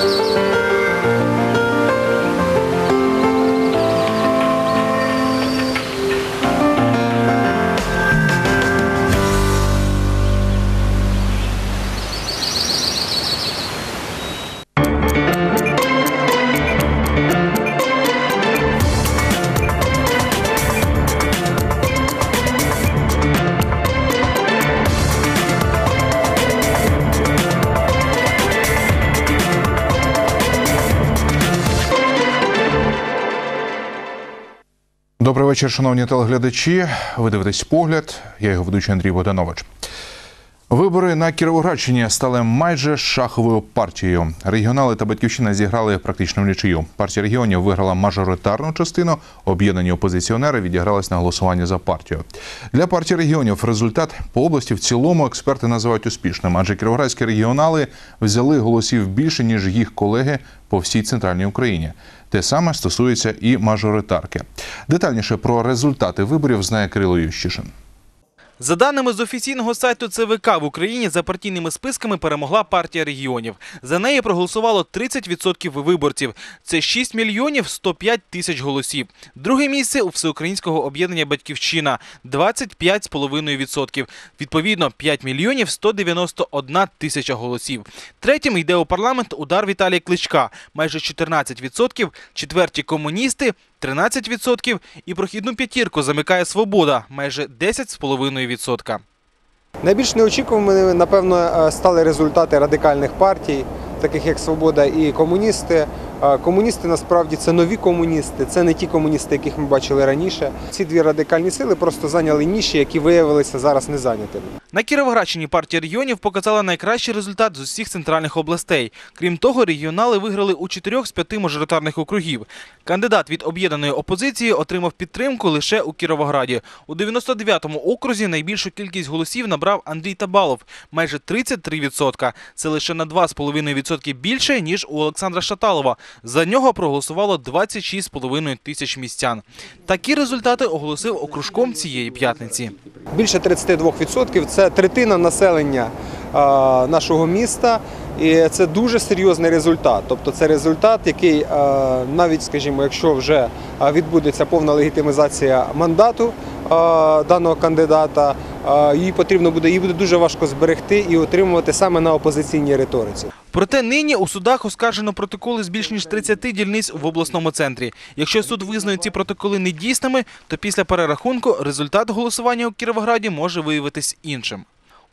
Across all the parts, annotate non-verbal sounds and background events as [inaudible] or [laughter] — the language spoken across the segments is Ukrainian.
Música вечір, шановні телеглядачі. Ви дивитесь погляд. Я його ведучий Андрій Богданович. Вибори на Кіровоградщині стали майже шаховою партією. Регіонали та батьківщина зіграли практично в нічию. Партія регіонів виграла мажоритарну частину. Об'єднані опозиціонери відігрались на голосування за партію. Для партії регіонів результат по області в цілому експерти називають успішним, адже кіровоградські регіонали взяли голосів більше ніж їх колеги по всій центральній Україні. Те саме стосується і мажоритарки. Детальніше про результати виборів знає Кирило Ющишин. За даними з офіційного сайту ЦВК в Україні за партійними списками перемогла партія регіонів. За неї проголосувало 30% виборців. Це 6 мільйонів 105 тисяч голосів. Друге місце у всеукраїнського об'єднання Батьківщина 25,5%. Відповідно, 5 мільйонів 191 тисяча голосів. Третім йде у парламент удар Віталія Кличка майже 14%. Четверті комуністи 13% і прохідну п'ятірку замикає свобода майже 10,5%. Найбільш неочікуваними, напевно, е, стали результати радикальних партій, таких як Свобода і комуністи. Е, Комуністи насправді це нові комуністи, це не ті комуністи, яких ми бачили раніше. Ці дві радикальні сили просто зайняли ніші, які виявилися зараз не зайнятими. На Кіровоградщині партія регіонів показала найкращий результат з усіх центральних областей. Крім того, регіонали виграли у чотирьох з п'яти мажоритарних округів. Кандидат від об'єднаної опозиції отримав підтримку лише у Кіровограді. У 99-му окрузі найбільшу кількість голосів набрав Андрій Табалов – майже 33%. Це лише на 2,5% більше, ніж у Олександра Шаталова. За нього проголосувало 26,5 тисяч містян. Такі результати оголосив окружком цієї п'ятниці. Більше 32% – це третина населення нашого міста, і це дуже серйозний результат. Тобто це результат, який навіть, скажімо, якщо вже відбудеться повна легітимізація мандату даного кандидата, її потрібно буде, її буде дуже важко зберегти і отримувати саме на опозиційній риториці. Проте нині у судах оскаржено протоколи з більш ніж 30 дільниць в обласному центрі. Якщо суд визнає ці протоколи недійсними, то після перерахунку результат голосування у Кіровограді може виявитись іншим.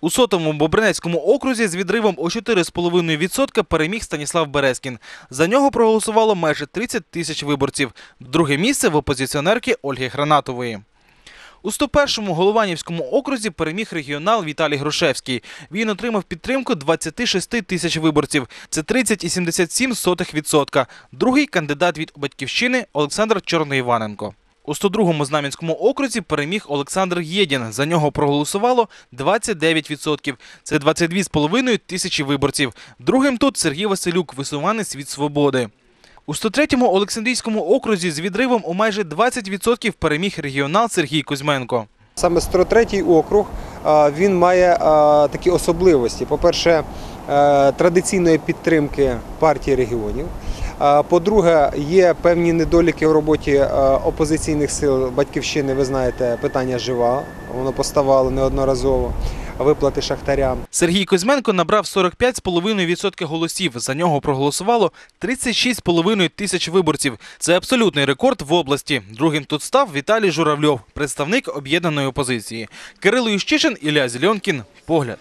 У сотому Бобринецькому окрузі з відривом у 4,5% переміг Станіслав Березкін. За нього проголосувало майже 30 тисяч виборців. Друге місце в опозиціонерки Ольги Гранатової. У 101-му Голованівському окрузі переміг регіонал Віталій Грушевський. Він отримав підтримку 26 тисяч виборців. Це 30,77%. Другий кандидат від батьківщини Олександр Чорноїваненко. У 102-му Знам'янському окрузі переміг Олександр Єдін. За нього проголосувало 29%. Це 22,5 тисячі виборців. Другим тут Сергій Василюк, висуванець від «Свободи». У 103-му Олександрійському окрузі з відривом у майже 20% переміг регіонал Сергій Кузьменко. Саме 103-й округ він має такі особливості. По-перше, е, традиційної підтримки партії регіонів. По-друге, є певні недоліки в роботі е, опозиційних сил батьківщини. Ви знаєте, питання жива, воно поставало неодноразово. Виплати шахтарям. Сергій Кузьменко набрав 45,5% голосів. За нього проголосувало 36,5 тисяч виборців. Це абсолютний рекорд в області. Другим тут став Віталій Журавльов, представник об'єднаної опозиції. Кирило Ющишин, Ілля Зільонкін. Погляд.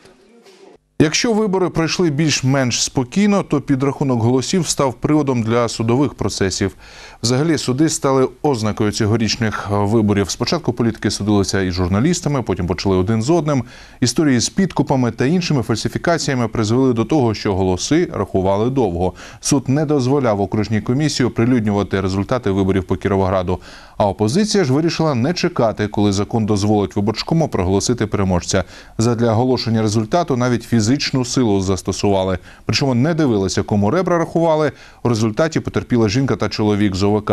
Якщо вибори пройшли більш-менш спокійно, то підрахунок голосів став приводом для судових процесів. Взагалі, суди стали ознакою цьогорічних виборів. Спочатку політики судилися із журналістами, потім почали один з одним. Історії з підкупами та іншими фальсифікаціями призвели до того, що голоси рахували довго. Суд не дозволяв окружній комісії оприлюднювати результати виборів по Кіровограду. А опозиція ж вирішила не чекати, коли закон дозволить виборчкому проголосити переможця. Задля оголошення результату навіть фізичну силу застосували. Причому не дивилися, кому ребра рахували. У результаті потерпіла жінка та чоловік з ОВК.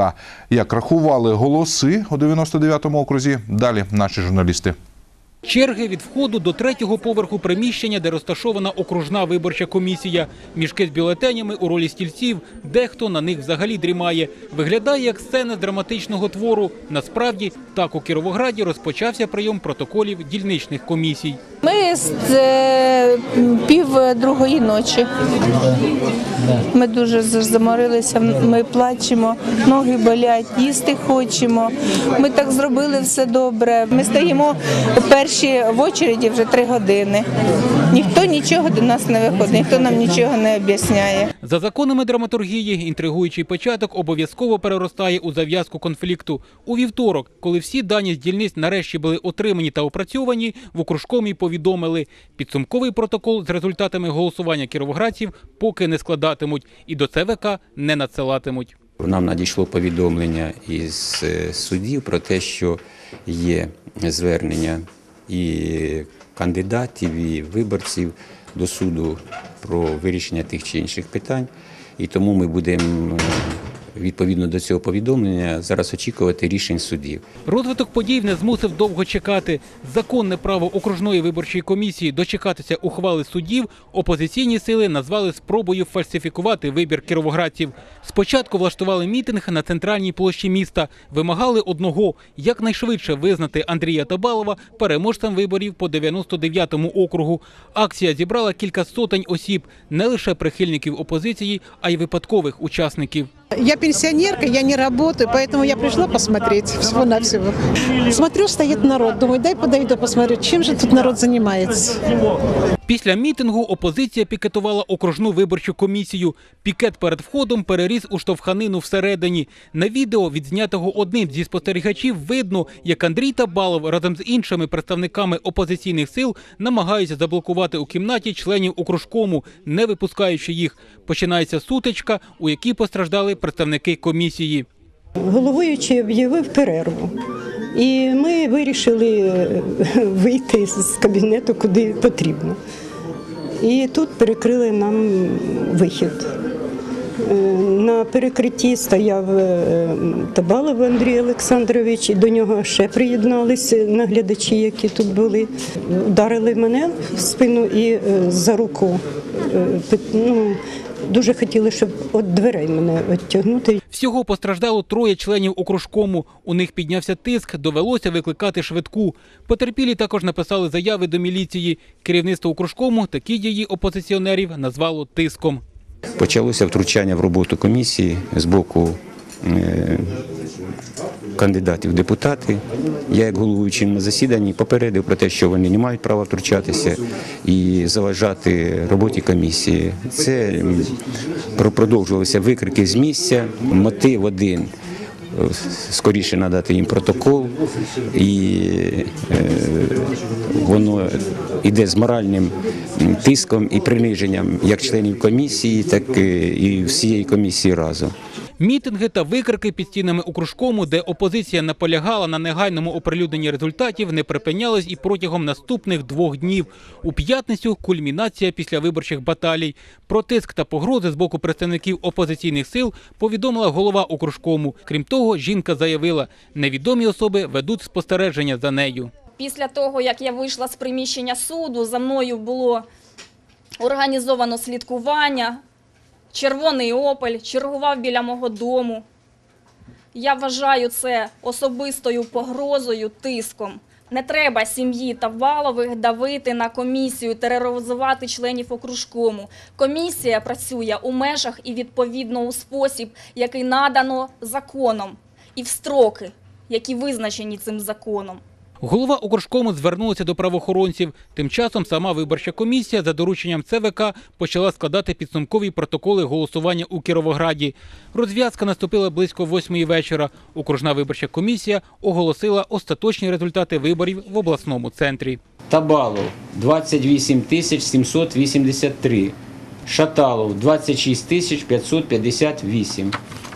Як рахували голоси у 99-му окрузі? Далі наші журналісти. Черги від входу до третього поверху приміщення, де розташована окружна виборча комісія. Мішки з бюлетенями у ролі стільців, дехто на них взагалі дрімає. Виглядає як сцена драматичного твору. Насправді, так у Кіровограді розпочався прийом протоколів дільничних комісій. Ми з е, пів другої ночі. Ми дуже заморилися, ми плачемо, ноги болять, їсти хочемо. Ми так зробили все добре. Ми стоїмо перші в очереді вже три години. Ніхто нічого до нас не виходить, ніхто нам нічого не об'ясняє. За законами драматургії, інтригуючий початок обов'язково переростає у зав'язку конфлікту. У вівторок, коли всі дані з дільниць нарешті були отримані та опрацьовані, в окружкомі повідомили, підсумковий протокол з результатами голосування кіровоградців поки не складатимуть і до ЦВК не надсилатимуть. Нам надійшло повідомлення із е, судів про те, що є звернення і кандидатів, і виборців до суду про вирішення тих чи інших питань. І тому ми будемо відповідно до цього повідомлення зараз очікувати рішень судів. Розвиток подій не змусив довго чекати. Законне право окружної виборчої комісії дочекатися ухвали судів опозиційні сили назвали спробою фальсифікувати вибір кіровоградців. Спочатку влаштували мітинг на центральній площі міста. Вимагали одного якнайшвидше визнати Андрія Табалова переможцем виборів по 99-му округу. Акція зібрала кілька сотень осіб, не лише прихильників опозиції, а й випадкових учасників. Я пенсионерка, я не работаю, поэтому я пришла посмотреть всего-навсего. Смотрю, стоит народ, думаю, дай подойду посмотрю, чем же тут народ занимается. Після мітингу опозиція пікетувала окружну виборчу комісію. Пікет перед входом переріс у штовханину всередині. На відео, відзнятого одним зі спостерігачів, видно, як Андрій Табалов разом з іншими представниками опозиційних сил намагаються заблокувати у кімнаті членів окружкому, не випускаючи їх. Починається сутичка, у якій постраждали представники комісії. Головуючий об'явив перерву. І ми вирішили е, вийти з кабінету куди потрібно. І тут перекрили нам вихід. Е, На перекритті стояв е, Табалов Андрій Олександрович, і до нього ще приєдналися наглядачі, які тут були. Ударили мене в спину і за руку. Ну, дуже хотіли, щоб від дверей мене відтягнути. Всього постраждало троє членів окружкому. У них піднявся тиск, довелося викликати швидку. Потерпілі також написали заяви до міліції. Керівництво окружкому такі дії опозиціонерів назвало тиском. Почалося втручання в роботу комісії з боку е, кандидатів в депутати. Я, як головуючий на засіданні, попередив про те, що вони не мають права втручатися і заважати роботі комісії. Це про- продовжувалися викрики з місця. Мотив один. е, Скоріше надати їм протокол, і е, воно йде з моральним тиском і приниженням як членів комісії, так е, і всієї комісії разом. Мітинги та викрики під стінами окружкому, де опозиція наполягала на негайному оприлюдненні результатів, не припинялись і протягом наступних двох днів. У п'ятницю кульмінація після виборчих баталій. Про тиск та погрози з боку представників опозиційних сил повідомила голова окружкому. Крім того, жінка заявила, невідомі особи ведуть спостереження за нею. Після того, як я вийшла з приміщення суду, за мною було організовано слідкування. Червоний опель чергував біля мого дому. Я вважаю це особистою погрозою, тиском. Не треба сім'ї Тавалових давити на комісію, тероризувати членів окружкому. Комісія працює у межах і відповідно у спосіб, який надано законом, і в строки, які визначені цим законом. Голова окружкому звернулася до правоохоронців. Тим часом сама виборча комісія за дорученням ЦВК почала складати підсумкові протоколи голосування у Кіровограді. Розв'язка наступила близько восьмої вечора. Окружна виборча комісія оголосила остаточні результати виборів в обласному центрі. Табалов 28 тисяч 783. Шаталов 26 тисяч 558.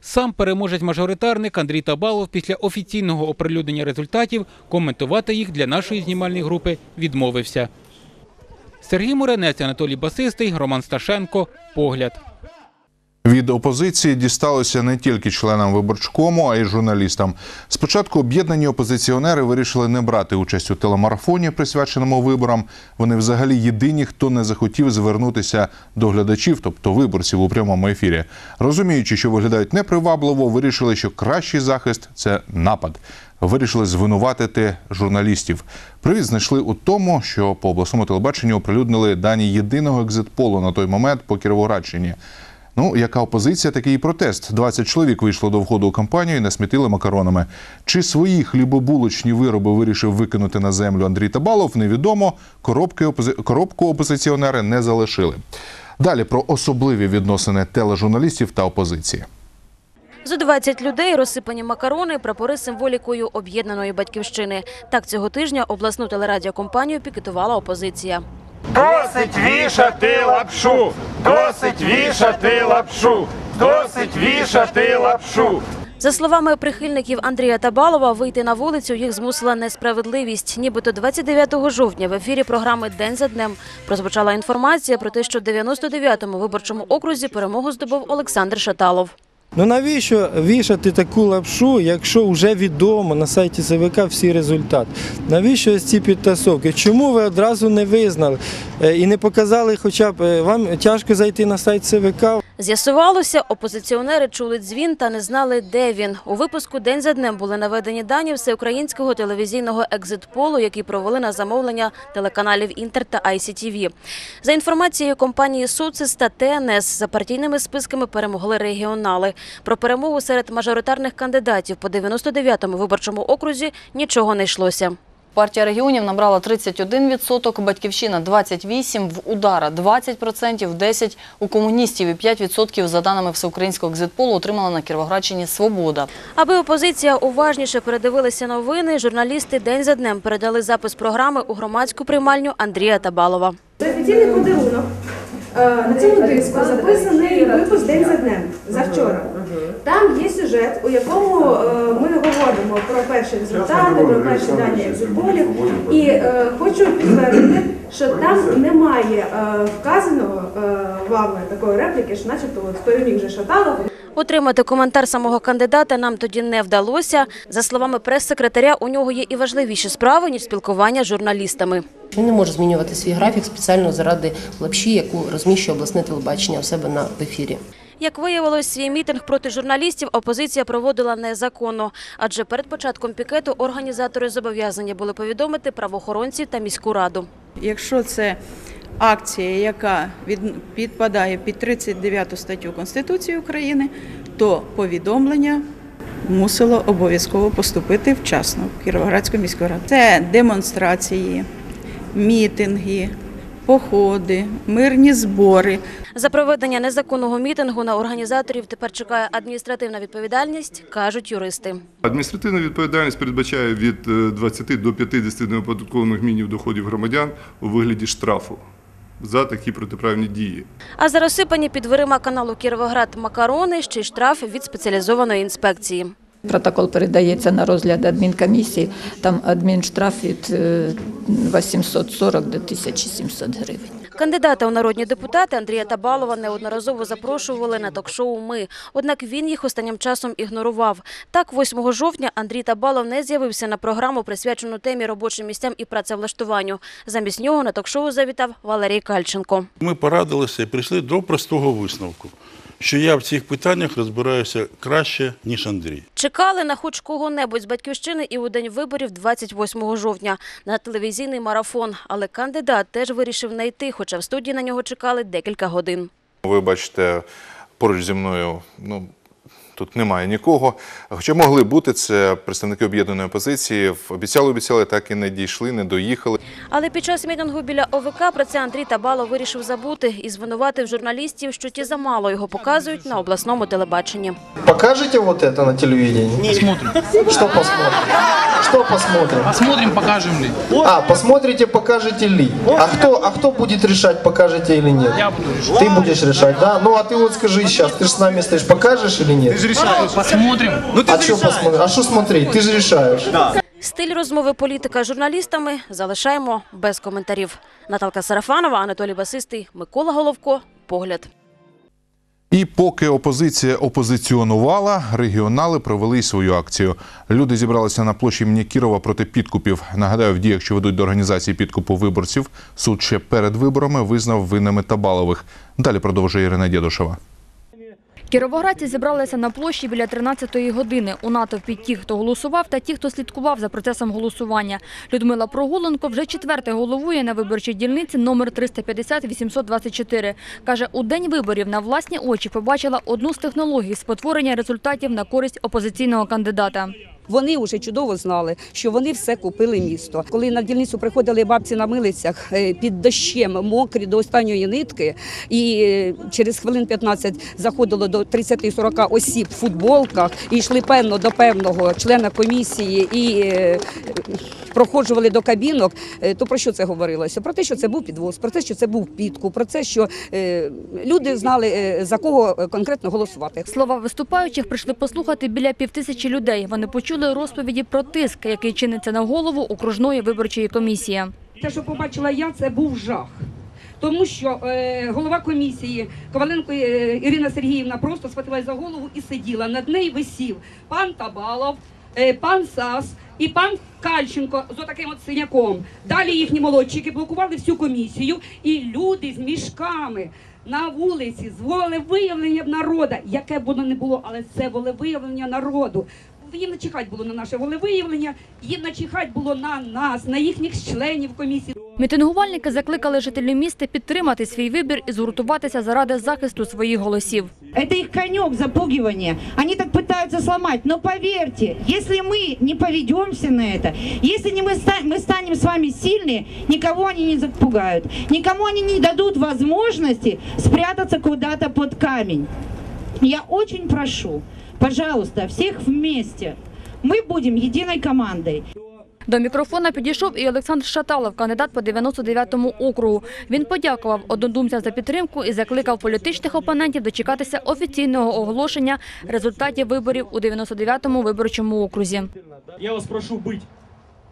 Сам переможець-мажоритарник Андрій Табалов після офіційного оприлюднення результатів коментувати їх для нашої знімальної групи відмовився. Сергій Муренець, Анатолій Басистий, Роман Сташенко. Погляд. Від опозиції дісталося не тільки членам виборчкому, а й журналістам. Спочатку об'єднані опозиціонери вирішили не брати участь у телемарафоні, присвяченому виборам. Вони взагалі єдині, хто не захотів звернутися до глядачів, тобто виборців у прямому ефірі. Розуміючи, що виглядають непривабливо, вирішили, що кращий захист це напад. Вирішили звинуватити журналістів. Привід знайшли у тому, що по обласному телебаченню оприлюднили дані єдиного екзитполу на той момент по Кіровоградщині. Ну, яка опозиція, такий і протест. 20 чоловік вийшло до входу у кампанію і насмітили макаронами. Чи свої хлібобулочні вироби вирішив викинути на землю Андрій Табалов, невідомо. Коробки опози... Коробку опозиціонери не залишили. Далі про особливі відносини тележурналістів та опозиції. За 20 людей розсипані макарони, прапори символікою об'єднаної батьківщини. Так цього тижня обласну телерадіокомпанію пікетувала опозиція. Досить вішати лапшу! Досить вішати лапшу! Досить вішати лапшу! За словами прихильників Андрія Табалова, вийти на вулицю їх змусила несправедливість. Нібито 29 жовтня в ефірі програми День за днем прозвучала інформація про те, що в 99-му виборчому окрузі перемогу здобув Олександр Шаталов. Ну навіщо вішати таку лапшу, якщо вже відомо на сайті ЦВК всі результати? Навіщо ось ці підтасовки? Чому ви одразу не визнали е, і не показали, хоча б е, вам тяжко зайти на сайт ЦВК? З'ясувалося, опозиціонери чули дзвін та не знали, де він. У випуску День за днем були наведені дані всеукраїнського телевізійного екзитполу, який провели на замовлення телеканалів Інтер та ICTV. За інформацією компанії «Социс» та ТНС, за партійними списками перемогли регіонали. Про перемогу серед мажоритарних кандидатів по 99-му виборчому окрузі нічого не йшлося. Партія регіонів набрала 31%, Батьківщина 28%, в Удара 20%, 10% у комуністів і 5% за даними всеукраїнського екзитполу отримала на Кіровоградщині «Свобода». Аби опозиція уважніше передивилася новини, журналісти день за днем передали запис програми у громадську приймальню Андрія Табалова. Це офіційний подарунок. Е, На цьому диску записаний випуск день за днем за вчора. Там є сюжет, у якому е, ми говоримо про перші результати, про перші дані екзитполів. І е, хочу підтвердити, що там немає вказаного вами такої репліки, що начебто от переміг вже Шаталов. Отримати коментар самого кандидата нам тоді не вдалося. За словами прес-секретаря, у нього є і важливіші справи, ніж спілкування з журналістами. Він не може змінювати свій графік спеціально заради лапші, яку розміщує обласне телебачення у себе на в ефірі. Як виявилось, свій мітинг проти журналістів опозиція проводила незаконно, адже перед початком пікету організатори зобов'язані були повідомити правоохоронців та міську раду. Якщо це акція, яка підпадає під 39 статтю Конституції України, то повідомлення мусило обов'язково поступити вчасно в Кіровоградську міську раду. Це демонстрації, мітинги, походи, мирні збори. За проведення незаконного мітингу на організаторів тепер чекає адміністративна відповідальність, кажуть юристи. Адміністративна відповідальність передбачає від е, 20 до 50 неоподаткованих мінімів доходів громадян у вигляді штрафу за такі протиправні дії. А за розсипані під дверима каналу Кіровоград макарони ще й штраф від спеціалізованої інспекції. Протокол передається на розгляд адмінкомісії. Там адмінштраф від е, 840 до 1700 гривень. Кандидата у народні депутати Андрія Табалова неодноразово запрошували на ток-шоу Ми. Однак він їх останнім часом ігнорував. Так, 8 жовтня Андрій Табалов не з'явився на програму, присвячену темі робочим місцям і працевлаштуванню. Замість нього на ток-шоу завітав Валерій Кальченко. Ми порадилися і прийшли до простого висновку, що я в цих питаннях розбираюся краще, ніж Андрій. Чекали на хоч кого-небудь з батьківщини і у день виборів 28 жовтня на телевізійний марафон. Але кандидат теж вирішив не йти, хоча в студії на нього чекали декілька годин. Ви бачите, поруч зі мною ну, тут немає нікого. Хоча могли бути це представники об'єднаної опозиції. Обіцяли, обіцяли, так і не дійшли, не доїхали. Але під час мітингу біля ОВК про це Андрій Табалов вирішив забути і звинуватив журналістів, що ті замало його показують на обласному телебаченні. Покажете вот это на телевидении? Посмотрим. Что посмотрим? Что посмотрим? Посмотрим, покажем ли. А, посмотрите, покажете ли. А кто, а кто будет решать, покажете или нет? Я буду решать. Ты будешь решать, да? Ну а ты вот скажи сейчас, ты же с нами стоишь, покажешь или нет? Ты же решаешь. Посмотрим. а что посмотрим? А что смотреть? Ты же решаешь. Стиль розмови політика з журналістами залишаємо без коментарів. Наталка Сарафанова, Анатолій Басистий, Микола Головко. Погляд. І поки опозиція опозиціонувала, регіонали провели свою акцію. Люди зібралися на площі імені Кірова проти підкупів. Нагадаю, в діях, що ведуть до організації підкупу виборців, суд ще перед виборами визнав винними Табалових. Далі продовжує Ірина Дєдушева. Кіровоградці зібралися на площі біля 13-ї години. У натовпі ті, хто голосував, та ті, хто слідкував за процесом голосування. Людмила Прогуленко вже четверте головує на виборчій дільниці номер 350-824. Каже, у день виборів на власні очі побачила одну з технологій спотворення результатів на користь опозиційного кандидата. Вони вже чудово знали, що вони все купили місто. Коли на дільницю приходили бабці на милицях е, під дощем, мокрі до останньої нитки, і е, через хвилин 15 заходило до 30-40 осіб в футболках і йшли певно до певного члена комісії і е, проходжували до кабінок, то про що це говорилося? Про те, що це був підвоз, про те, що це був підкуп, про те, що люди знали за кого конкретно голосувати. Слова виступаючих прийшли послухати біля півтисячі людей. Вони почули розповіді про тиск, який чиниться на голову окружної виборчої комісії. Те, що побачила я, це був жах. Тому що е, голова комісії Коваленко е, Ірина Сергіївна просто схватилась за голову і сиділа. Над нею висів пан Табалов, е, пан Сас і пан Кальченко з отаким от синяком. Далі їхні молодчики блокували всю комісію, і люди з мішками на вулиці з волевиявлення народу, яке б воно не було, але це волевиявлення народу Їм начихать було на наше волевиявлення, їм начихать було на нас, на їхніх членів комісії. Мітингувальники закликали жителів міста підтримати свій вибір і згуртуватися заради захисту своїх голосів. Это их конек запугивания. Они так пытаются сломать. Но поверьте, если мы не поведемся на это, если не мы, ста- мы станем с вами сильны, никого они не запугают. Никому они не дадут возможности спрятаться куда-то под камень. Я очень прошу, пожалуйста, всех вместе. Мы будем единой командой. До мікрофона підійшов і Олександр Шаталов, кандидат по 99-му округу. Він подякував однодумцям за підтримку і закликав політичних опонентів дочекатися офіційного оголошення результатів виборів у 99-му виборчому окрузі. Я вас прошу быть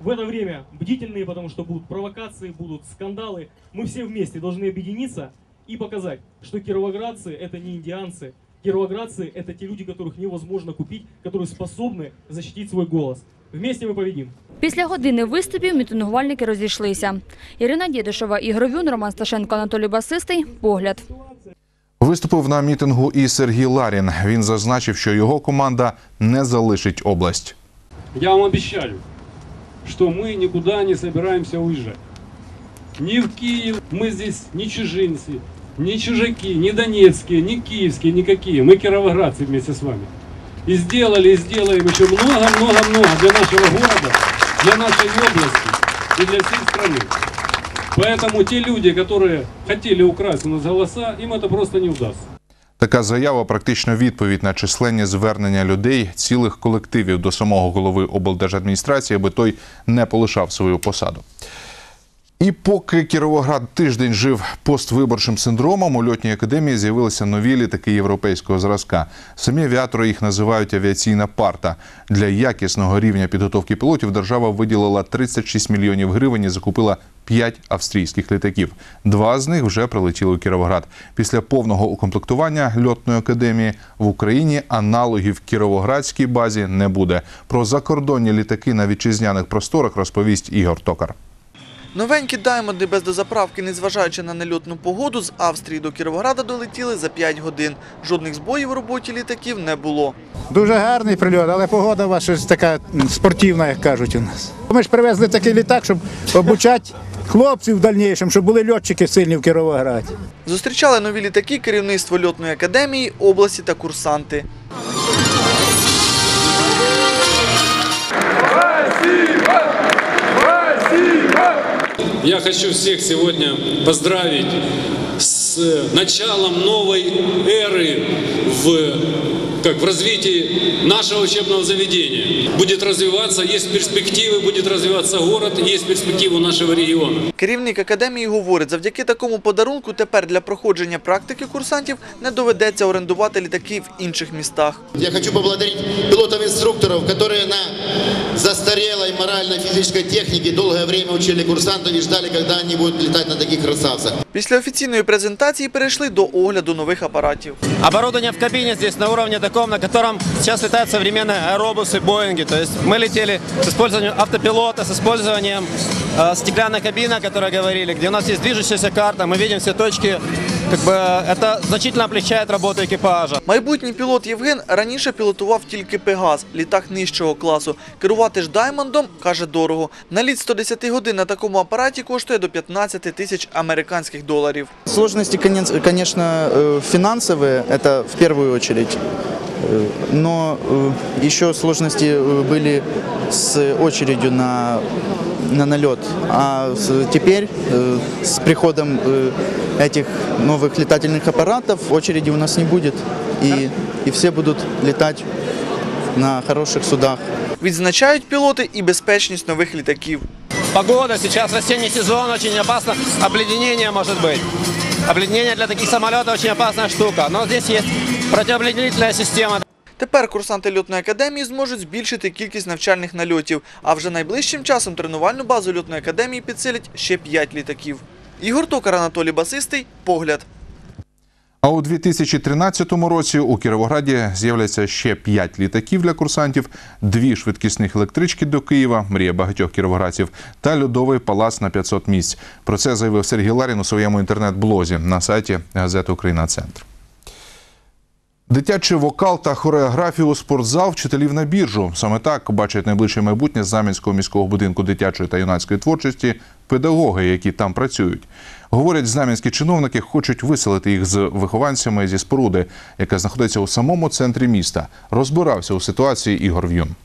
в это время бдительные, потому что будут провокации, будут скандалы. Мы все вместе должны объединиться и показать, что кировоградцы – это не индианцы. Кировоградцы – это те люди, которых невозможно купить, которые способны защитить свой голос. Вместе мы победим. Після години виступів мітингувальники розійшлися. Ірина Дєдишева, Ігор Вюн, Роман Сташенко, Анатолій Басистий. Погляд. Виступив на мітингу і Сергій Ларін. Він зазначив, що його команда не залишить область. Я вам обещаю, что мы никуда не собираемся уезжать. Ни в Киев, мы здесь не чужинцы, не чужаки, не донецкие, не киевские, никакие. Мы кировоградцы вместе с вами. И сделали, и сделаем еще много-много-много для нашего города, для нашей области и для всей страны. Поэтому те люди, которые хотели украсть у нас голоса, им это просто не удастся. Така заява практично відповідь на численні звернення людей, цілих колективів до самого голови облдержадміністрації, аби той не полишав свою посаду. І поки Кіровоград тиждень жив поствиборчим синдромом, у льотній академії з'явилися нові літаки європейського зразка. Самі авіатори їх називають авіаційна парта. Для якісного рівня підготовки пілотів держава виділила 36 мільйонів гривень і закупила 5 австрійських літаків. Два з них вже прилетіли у Кіровоград. Після повного укомплектування льотної академії в Україні аналогів кіровоградській базі не буде. Про закордонні літаки на вітчизняних просторах розповість Ігор Токар. Новенькі даймонди без дозаправки, незважаючи на нельотну погоду, з Австрії до Кіровограда долетіли за 5 годин. Жодних збоїв у роботі літаків не було. Дуже гарний прильот, але погода щось така спортивна, як кажуть у нас. Ми ж привезли такий літак, щоб обучати хлопців в дальнішому, щоб були льотчики сильні в Кіровограді. Зустрічали нові літаки керівництво льотної академії, області та курсанти. Я хочу всех сегодня поздравить с началом новой эры в как в развитии нашего учебного заведения. Будет развиваться, есть перспективы, будет развиваться город, есть перспективы нашего региона. Керівник академії говорить, завдяки такому подарунку тепер для проходження практики курсантів не доведеться орендувати літаки в інших містах. Я хочу поблагодарить пилотов-инструкторов, которые на застарелой морально-физической технике долгое время учили курсантов и ждали, когда они будут летать на таких красавцах. Після офіційної презентації перейшли до огляду нових апаратів. Оборудование в кабине здесь на уровне таком, на котором сейчас летают современные аэробусы, Боинги. То есть мы летели с использованием автопилота, с использованием э, стеклянной кабины, о которой говорили, где у нас есть движущаяся карта, мы видим все точки. Как бы это значительно облегчает работу экипажа. Майбутній пілот Євген раніше пілотував тільки Пегас, літак нижчого класу. Керувати ж Даймондом, каже, дорого. Наліт 110 годин на такому апараті коштує до 15 тисяч американських доларів. Сложности, конец- конечно, э, финансовые, это в первую очередь. Э, Но э, еще сложности э, были с очередью на, на налет. А с- теперь э, с приходом э, этих новых летательных аппаратов очереди у нас не будет. И, и все будут летать на хороших судах. Відзначають пілоти і безпечність нових літаків. Погода, сейчас осенний сезон, очень опасно. Обледенение может быть. Обледенение для таких самолетов очень опасная штука. Но здесь есть противообледенительная система. Тепер курсанти льотної академії зможуть збільшити кількість навчальних нальотів, а вже найближчим часом тренувальну базу льотної академії підсилять ще 5 літаків. Ігор Токар, Анатолій Басистий, Погляд. А у 2013 році у Кіровограді з'являться ще 5 літаків для курсантів, дві швидкісних електрички до Києва, мрія багатьох кіровоградців, та льодовий палац на 500 місць. Про це заявив Сергій Ларін у своєму інтернет-блозі на сайті газети Україна Центр. Дитячий вокал та хореографію у спортзал вчителів на біржу. Саме так бачать найближче майбутнє Замінського міського будинку дитячої та юнацької творчості педагоги, які там працюють. Говорять, знам'янські чиновники хочуть виселити їх з вихованцями зі споруди, яка знаходиться у самому центрі міста. Розбирався у ситуації Ігор В'юн.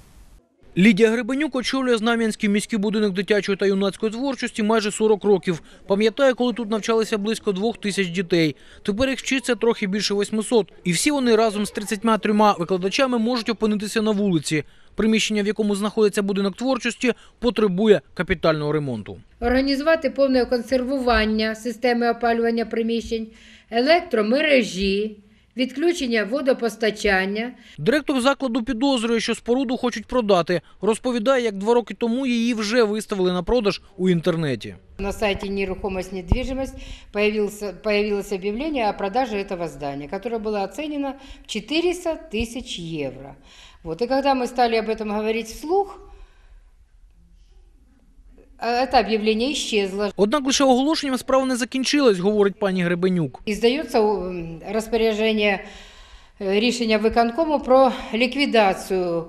Лідія Гребенюк очолює Знам'янський міський будинок дитячої та юнацької творчості майже 40 років. Пам'ятає, коли тут навчалися близько двох тисяч дітей. Тепер їх вчиться трохи більше 800. І всі вони разом з 33 викладачами можуть опинитися на вулиці. Приміщення, в якому знаходиться будинок творчості, потребує капітального ремонту. організувати повне консервування системи опалювання приміщень, електромережі, відключення водопостачання. Директор закладу підозрює, що споруду хочуть продати. Розповідає, як два роки тому її вже виставили на продаж у інтернеті. На сайте «Нерухомость. Недвижимость» появился, появилось объявление о продаже этого здания, которое было оценено в 400 тысяч евро. Вот. И когда мы стали об этом говорить вслух, э, это объявление исчезло. Однак лише оголошенням справа не закінчилась, говорить пані Гребенюк. Издается м, розпорядження е, рішення виконкому про ліквідацію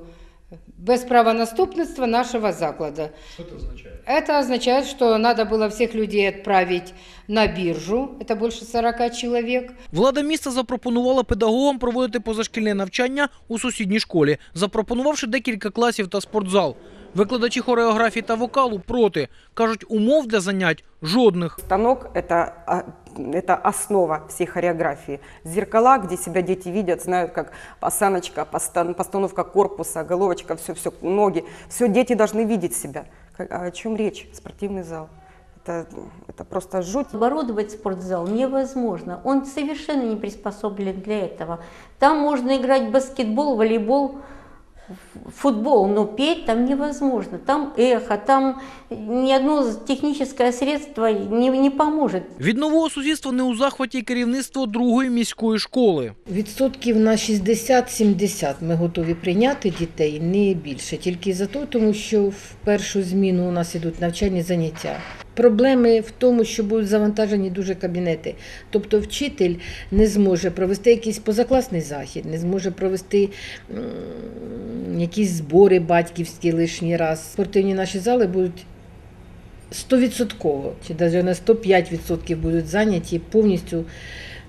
без права наступництва нашего заклада. Що це означає? Это означает, что надо было всех людей отправить на биржу, это больше 40 человек. Влада міста запропонувала педагогам проводити позашкільне навчання у сусідній школі, запропонувавши декілька класів та спортзал. Викладачі хореографії та вокалу проти. Кажуть, умов для занять жодних. Станок – это, а, это основа всей хореографии. Зеркала, где себя дети видят, знают, как осаночка, постан- постановка корпуса, головочка, все-все, ноги. Все дети должны видеть себя. Как- а О чем речь? Спортивный зал. Это, это просто жуть. Оборудовать спортзал невозможно. Он совершенно не приспособлен для этого. Там можно играть в баскетбол, волейбол, в- футбол, но петь там невозможно. Там эхо, там ни одно техническое средство не, не поможет. Від нового сусідства не у захваті керівництво другої міської школи. Відсотків на 60-70 ми готові прийняти дітей, не більше. Тільки за то, тому що в першу зміну у нас ідуть навчальні заняття. Проблеми в тому, що будуть завантажені дуже кабінети. Тобто вчитель не зможе провести якийсь позакласний захід, не зможе провести якісь збори батьківські лишній раз. Спортивні наші зали будуть 100% чи навіть на 105% будуть зайняті повністю.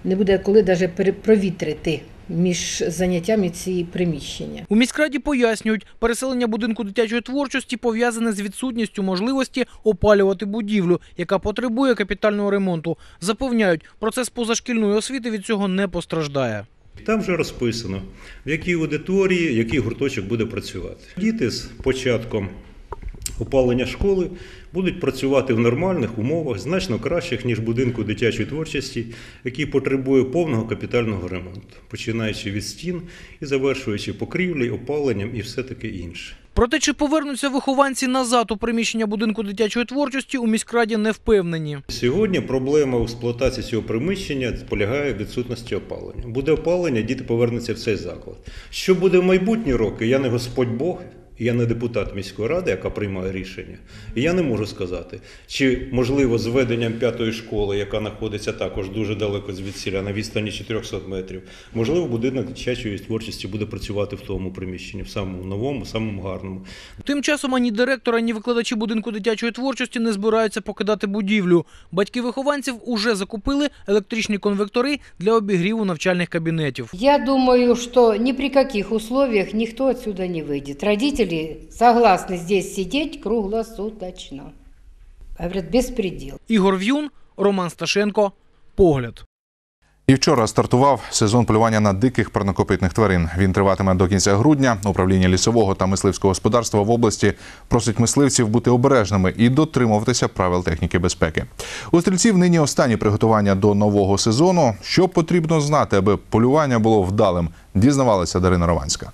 Не буде коли навіть провітрити між заняттями ці приміщення. У міськраді пояснюють, переселення будинку дитячої творчості пов'язане з відсутністю можливості опалювати будівлю, яка потребує капітального ремонту. Запевняють, процес позашкільної освіти від цього не постраждає. Там вже розписано, в якій аудиторії, який гурточок буде працювати. Діти з початком опалення школи будуть працювати в нормальних умовах, значно кращих, ніж будинку дитячої творчості, який потребує повного капітального ремонту, починаючи від стін і завершуючи покрівлею, опаленням і все таке інше. Проте, чи повернуться вихованці назад у приміщення будинку дитячої творчості, у міськраді не впевнені. Сьогодні проблема в експлуатації цього приміщення полягає в відсутності опалення. Буде опалення, діти повернуться в цей заклад. Що буде в майбутні роки, я не Господь Бог, я не депутат міської ради, яка приймає рішення. І я не можу сказати, чи можливо з введенням п'ятої школи, яка знаходиться також дуже далеко звідсіля, на відстані 400 метрів, можливо, будинок дитячої творчості буде працювати в тому приміщенні, в самому новому, самому гарному. Тим часом ані директор, ані викладачі будинку дитячої творчості не збираються покидати будівлю. Батьки вихованців уже закупили електричні конвектори для обігріву навчальних кабінетів. Я думаю, что ни при каких условиях никто отсюда не выйдет. Родители согласны здесь сидеть круглосуточно. Говорят, беспредел. Ігор В'юн, Роман Сташенко. Погляд. І вчора стартував сезон полювання на диких парнокопитних тварин. Він триватиме до кінця грудня. Управління лісового та мисливського господарства в області просить мисливців бути обережними і дотримуватися правил техніки безпеки. У стрільців нині останні приготування до нового сезону. Що потрібно знати, аби полювання було вдалим, дізнавалася Дарина Рованська.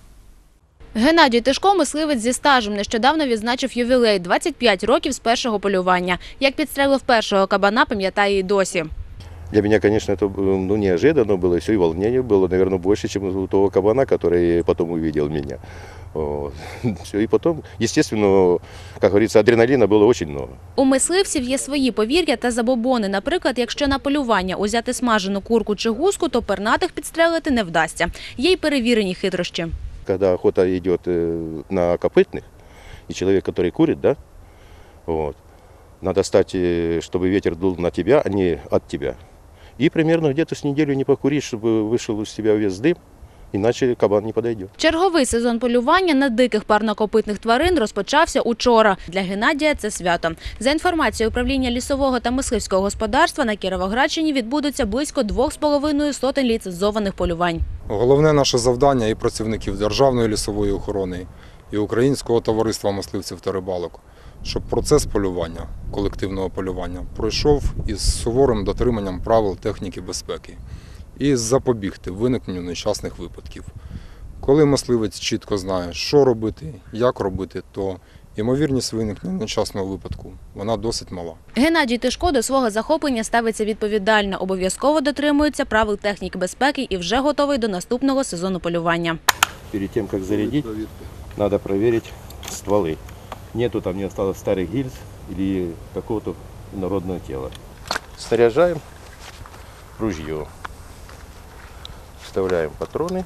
Геннадій Тишко, мисливець зі стажем, нещодавно відзначив ювілей – 25 років з першого полювання. Як підстрелив першого кабана, пам'ятає і досі. Для меня, конечно, это э, ну, неожиданно было, все, и волнение было, наверное, больше, чем у того кабана, который потом увидел меня. Вот. [laughs] Все, и потом, естественно, как говорится, адреналина было очень много. У мисливців є свої повір'я та забобони. Наприклад, якщо на полювання узяти смажену курку чи гуску, то пернатих підстрелити не вдасться. Є й перевірені хитрощі. Когда охота идет э, на копытных, и человек, который курит, да, вот, надо стать, э, чтобы ветер дул на тебя, а не от тебя. И примерно где-то с неделю не покурить, чтобы вышел из тебя весь дым, иначе кабан не подойдет. Черговий сезон полювання на диких парнокопитних тварин розпочався учора. Для Геннадія це свято. За інформацією управління лісового та мисливського господарства на Кіровоградщині відбудуться близько 2,5 сотень ліцензованих полювань. Головне наше завдання і працівників Державної лісової охорони, і Українського товариства мисливців та рибалок, щоб процес полювання, колективного полювання, пройшов із суворим дотриманням правил техніки безпеки і запобігти виникненню нещасних випадків. Коли мисливець чітко знає, що робити, як робити, то ймовірність виникнення нещасного випадку вона досить мала. Геннадій Тишко до свого захоплення ставиться відповідально, обов'язково дотримується правил техніки безпеки і вже готовий до наступного сезону полювання. Перед тем, как зарядить, надо проверить стволы. Нету там, не осталось старых гильз или какого-то народного тела. Снаряжаем ружье. Вставляем патроны.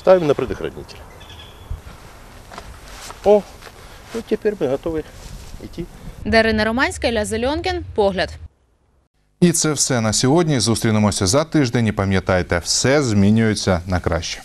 Ставим на предохранитель. О, ну теперь мы готовы идти. Дарина Романська, Ілля Зеленкін. Погляд. І це все на сьогодні. Зустрінемося за тиждень. І пам'ятайте, все змінюється на краще.